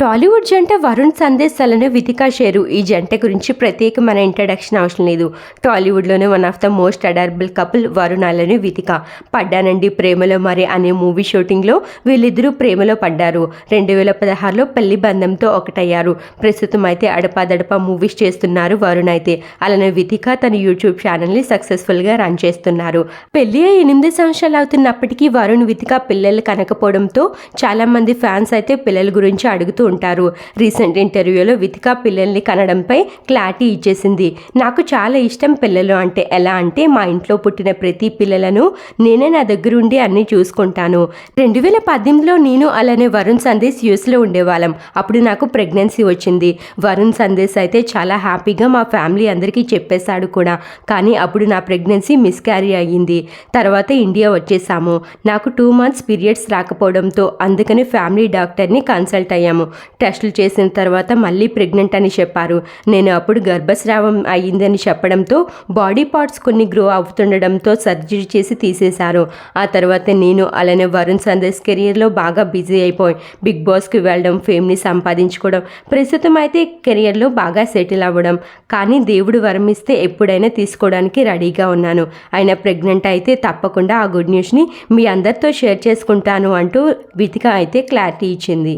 టాలీవుడ్ జంట వరుణ్ సందేశ్ సలను వితికా షేరు. ఈ జంట గురించి ప్రత్యేకమైన ఇంట్రడక్షన్ అవసరం లేదు. టాలీవుడ్లోనే one of the most adorable couple Varun అలను Vithika. పడ్డానండి ప్రేమలో మరి అనే మూవీ షూటింగ్లో వీళ్ళిద్దరూ ప్రేమలో పడ్డారు. రెండు వేల పదహారులో పెళ్ళి బంధంతో ఒకటయ్యారు. ప్రస్తుతం అయితే అడపాదడప మూవీస్ చేస్తున్నారు వరుణ్ అయితే. అలానే వితిక తన యూట్యూబ్ ఛానల్ని సక్సెస్ఫుల్గా రన్ చేస్తున్నారు. పెళ్ళి ఎనిమిది సంవత్సరాలు అవుతున్నప్పటికీ వరుణ్ వితిక పిల్లలు కనకపోవడంతో చాలామంది ఫ్యాన్స్ అయితే పిల్లల గురించి అడుగుతూ ఉంటారు. రీసెంట్ ఇంటర్వ్యూలో వితికా పిల్లల్ని కనడంపై క్లారిటీ ఇచ్చేసింది. నాకు చాలా ఇష్టం పిల్లలు అంటే ఎలా అంటే మా ఇంట్లో పుట్టిన ప్రతి పిల్లలను నేనే నా దగ్గరుండి అన్నీ చూసుకుంటాను. రెండు వేల పద్దెనిమిదిలో నేను అలానే వరుణ్ సందేశ్ యూఎస్లో ఉండేవాళ్ళం. అప్పుడు నాకు ప్రెగ్నెన్సీ వచ్చింది. వరుణ్ సందేశ్ అయితే చాలా హ్యాపీగా మా ఫ్యామిలీ అందరికీ చెప్పేశాడు కూడా. కానీ అప్పుడు నా ప్రెగ్నెన్సీ మిస్క్యారీ అయ్యింది. తర్వాత ఇండియా వచ్చేసాము. నాకు టూ మంత్స్ పీరియడ్స్ రాకపోవడంతో అందుకని ఫ్యామిలీ డాక్టర్ని కన్సల్ట్ అయ్యాము. టెస్టులు చేసిన తర్వాత మళ్ళీ ప్రెగ్నెంట్ అని చెప్పారు. నేను అప్పుడు గర్భస్రావం అయ్యిందని చెప్పడంతో బాడీ పార్ట్స్ కొన్ని గ్రో అవుతుండడంతో సర్జరీ చేసి తీసేశారు. ఆ తర్వాత నేను అలానే వరుణ్ సందేశ్ కెరియర్లో బాగా బిజీ అయిపోయి బిగ్ బాస్కి వెళ్ళడం ఫేమ్ని సంపాదించుకోవడం ప్రస్తుతం అయితే కెరియర్లో బాగా సెటిల్ అవ్వడం. కానీ దేవుడు వరం ఇస్తే ఎప్పుడైనా తీసుకోవడానికి రెడీగా ఉన్నాను. ఆయన ప్రెగ్నెంట్ అయితే తప్పకుండా ఆ గుడ్ న్యూస్ని మీ అందరితో షేర్ చేసుకుంటాను అంటూ వితిక అయితే క్లారిటీ ఇచ్చింది.